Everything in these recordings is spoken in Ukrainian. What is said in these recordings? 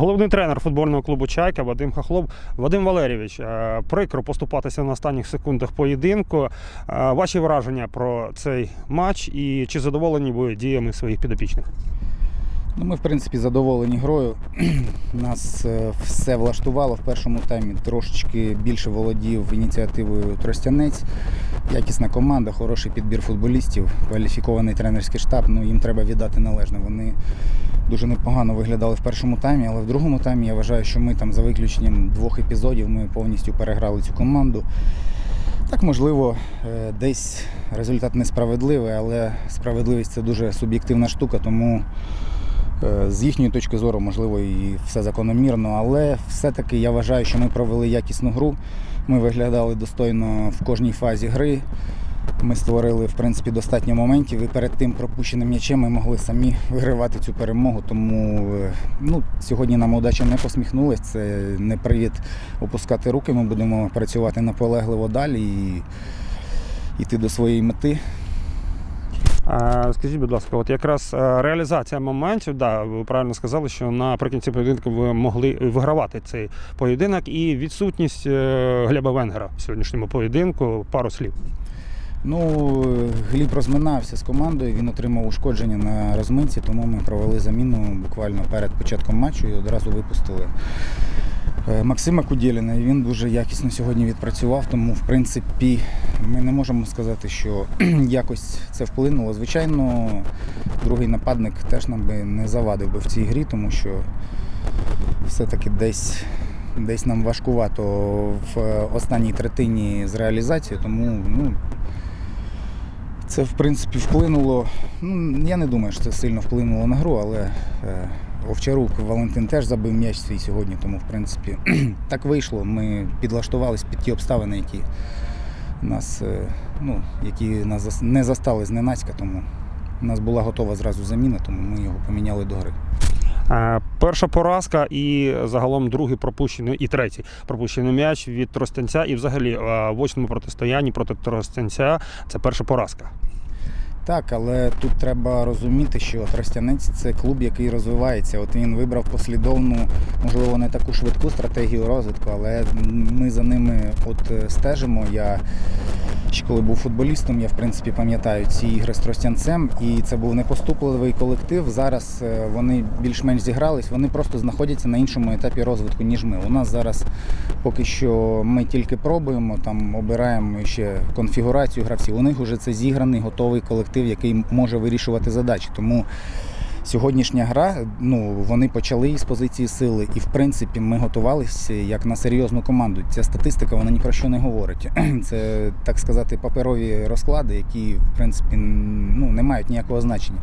Головний тренер футбольного клубу Чайка Вадим Хахлов. Вадим Валерійович, е, прикро поступатися на останніх секундах поєдинку. Е, Ваші враження про цей матч і чи задоволені ви діями своїх підопічних? Ну, ми, в принципі, задоволені грою. Нас е, все влаштувало в першому таймі. Трошечки більше володів ініціативою Тростянець. Якісна команда, хороший підбір футболістів, кваліфікований тренерський штаб. Ну, їм треба віддати належне. Вони дуже непогано виглядали в першому таймі, але в другому таймі я вважаю, що ми там за виключенням двох епізодів ми повністю переграли цю команду. Так, можливо, е, десь результат несправедливий, але справедливість це дуже суб'єктивна штука, тому е, з їхньої точки зору, можливо, і все закономірно. Але все-таки я вважаю, що ми провели якісну гру. Ми виглядали достойно в кожній фазі гри. Ми створили в принципі достатньо моментів і перед тим пропущеним м'ячем ми могли самі вигравати цю перемогу. Тому е, ну, сьогодні нам удача не посміхнулась. Це не привід опускати руки. Ми будемо працювати наполегливо далі і йти до своєї мети. Скажіть, будь ласка, от якраз е, реалізація моментів, да, ви правильно сказали, що наприкінці поєдинку ви могли вигравати цей поєдинок і відсутність е, Глеба Венгера в сьогоднішньому поєдинку. Пару слів. Ну, Гліб розминався з командою, він отримав ушкодження на розминці, тому ми провели заміну буквально перед початком матчу і одразу випустили е, Максима Кудєліна. І він дуже якісно сьогодні відпрацював, тому в принципі ми не можемо сказати, що якось це вплинуло. Звичайно, другий нападник теж нам би не завадив би в цій грі, тому що все-таки десь. Десь нам важкувато в останній третині з реалізацією, тому ну, це, в принципі, вплинуло. Ну, я не думаю, що це сильно вплинуло на гру, але е, Овчарук Валентин теж забив м'яч свій сьогодні, тому, в принципі, так вийшло. Ми підлаштувалися під ті обставини, які нас, е, ну, які нас не застали зненацька, тому у нас була готова зразу заміна, тому ми його поміняли до гри. Е, Перша поразка і загалом другий пропущений і третій пропущений м'яч від Тростянця. І взагалі е, в очному протистоянні проти Тростянця це перша поразка. Так, але тут треба розуміти, що Тростянець це клуб, який розвивається. От він вибрав послідовну, можливо, не таку швидку стратегію розвитку, але ми за ними от е, стежимо. Я ще коли був футболістом, я в принципі пам'ятаю ці ігри з Тростянцем, і це був непоступливий колектив. Зараз е, вони більш-менш зігрались, вони просто знаходяться на іншому етапі розвитку, ніж ми. У нас зараз поки що ми тільки пробуємо, там обираємо ще конфігурацію гравців. У них вже це зіграний, готовий колектив, який може вирішувати задачі. Тому сьогоднішня гра, ну вони почали з позиції сили, і в принципі ми готувалися як на серйозну команду. Ця статистика вона ні про що не говорить. Це так сказати паперові розклади, які в принципі ну не мають ніякого значення.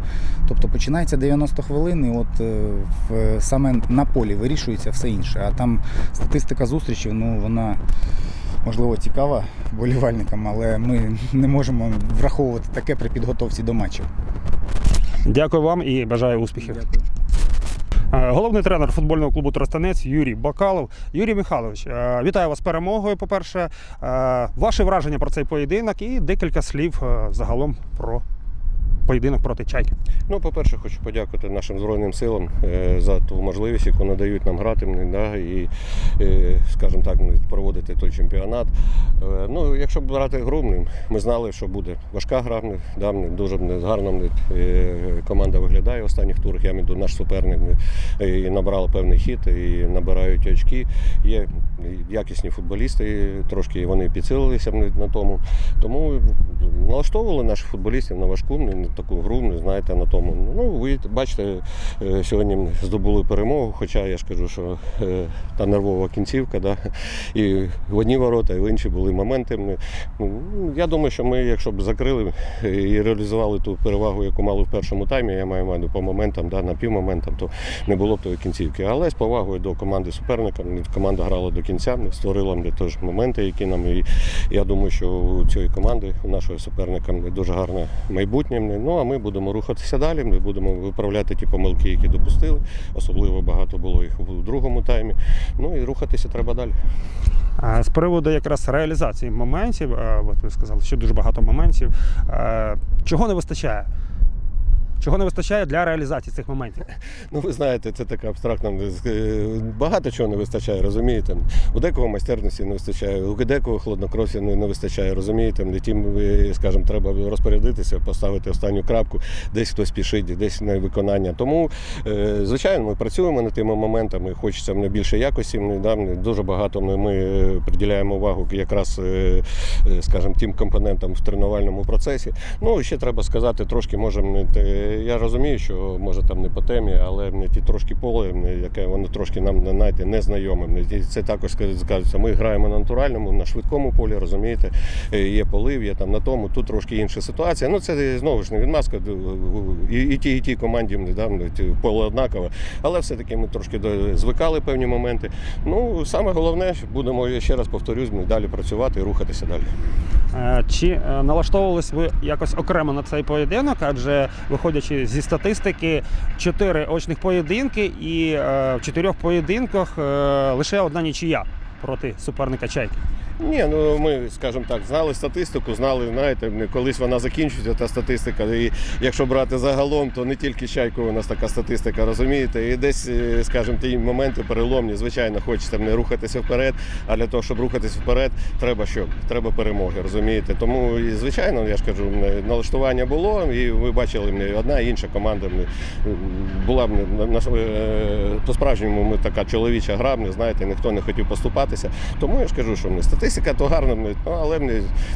Тобто починається 90 хвилин, і от е, в, саме на полі вирішується все інше. А там статистика зустрічів, ну вона можливо цікава болівальникам, але ми не можемо враховувати таке при підготовці до матчів. Дякую вам і бажаю успіхів. Дякую. Е, Головний тренер футбольного клубу Тростанець Юрій Бакалов. Юрій Михайлович, е, вітаю вас з перемогою. По-перше, ваше ваші враження про цей поєдинок і декілька слів е, загалом про поєдинок проти чайки. Ну, по-перше, хочу подякувати нашим Збройним силам е, за ту можливість, яку надають нам грати да, і, е, скажімо так, проводити той чемпіонат. Е, Ну, якщо брати гру, ми знали, що буде важка гра, да, дуже гарно команда виглядає останніх турах. Я маю наш суперник і набрав певний хід, і набирають очки. Є якісні футболісти, трошки вони підсилилися на тому. Тому налаштовували наших футболістів на важку, таку гру, м, знаєте, на тому. Ну, ви бачите, е, сьогодні здобули перемогу, хоча я ж кажу, що е, та нервова кінцівка, да, і в одні ворота, і в інші були моменти. Ну, Я думаю, що ми, якщо б закрили і реалізували ту перевагу, яку мали в першому таймі, я маю маю по моментам, да, на півмоментам, то не було б тої кінцівки. Але з повагою до команди суперника, команда грала до кінця, створила мені теж моменти, які нам і я думаю, що у цієї команди, у нашого суперника дуже гарне майбутнє. Ну а ми будемо рухатися далі. Ми будемо виправляти ті помилки, які допустили. Особливо багато було їх у другому таймі. Ну і рухатися треба далі. З приводу якраз реалізації моментів, от ви сказали, що дуже багато моментів. Чого не вистачає? Чого не вистачає для реалізації цих моментів? Ну, ви знаєте, це така абстрактна. е, Багато чого не вистачає, розумієте? У декого майстерності не вистачає, у декого хладнокров'я не, вистачає, розумієте? Тим, е, скажімо, треба розпорядитися, поставити останню крапку, десь хтось спішить, десь на виконання. Тому, е, звичайно, ми працюємо над тими моментами. Хочеться мені більше якості. Мені, дуже багато ми, приділяємо увагу якраз, скажімо, тим компонентам в тренувальному процесі. Ну, ще треба сказати, трошки може не те- я розумію, що може там не по темі, але не ті трошки поле, яке воно трошки нам знаєте, незнайоме. Це також скажеться. Ми граємо на натуральному, на швидкому полі, розумієте. Е, Є полив, є там на тому, тут трошки інша ситуація. Ну це знову ж не відмазка. І, і ті, і ті команді да, поле однакове. Але все-таки ми трошки звикали певні моменти. Ну, саме головне, будемо я ще раз повторюсь, ми далі працювати і рухатися далі. Е, Чи е, налаштовувались ви якось окремо на цей поєдинок? Адже виходячи зі статистики, чотири очних поєдинки, і е, в чотирьох поєдинках е, лише одна нічия проти суперника Чайки. Ні, ну ми, скажімо так, знали статистику, знали, знаєте, колись вона закінчується, та статистика. І якщо брати загалом, то не тільки чайку у нас така статистика, розумієте? І десь, е, скажімо, ті моменти переломні, звичайно, хочеться не рухатися вперед. А для того, щоб рухатися вперед, треба що? Треба перемоги, розумієте? Тому, і, звичайно, я ж кажу, налаштування було, і ви бачили, м, одна і інша команда була е, по-справжньому ми така чоловіча гра, знаєте, ніхто не хотів поступатися. Тому я ж кажу, що м, статистика то гарна, ну, але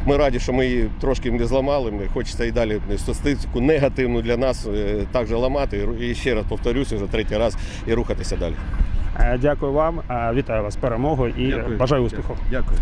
ми раді, що ми її трошки не зламали. Ми Хочеться і далі статистику негативну для нас також ламати. І І ще раз повторюся вже третій раз і рухатися далі. Е, Дякую вам, е, вітаю вас з перемогою і бажаю успіху. Дякую.